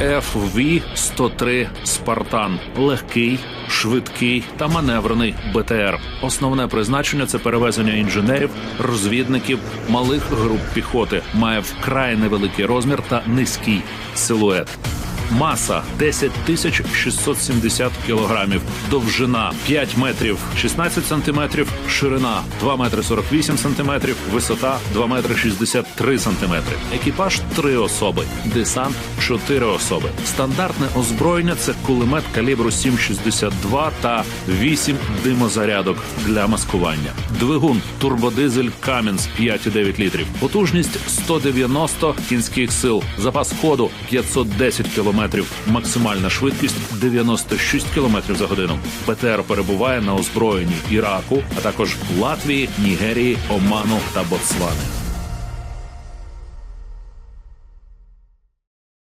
FV-103 Спартан легкий, швидкий та маневрений БТР. Основне призначення це перевезення інженерів, розвідників, малих груп піхоти. Має вкрай невеликий розмір та низький силует. Маса 10 тисяч 670 кілограмів, довжина 5 метрів 16 сантиметрів, ширина 2 метри 48 сантиметрів, висота 2 метри 63 сантиметри. Екіпаж 3 особи, десант 4 особи. Стандартне озброєння це кулемет калібру 7,62 та 8 димозарядок для маскування. Двигун турбодизель Камінс 5,9 літрів. Потужність 190 кінських сил. Запас ходу 510 кілометрів. Максимальна швидкість 96 кілометрів за годину. ПТР перебуває на озброєнні Іраку, а також Латвії, Нігерії, Оману та Ботсвани.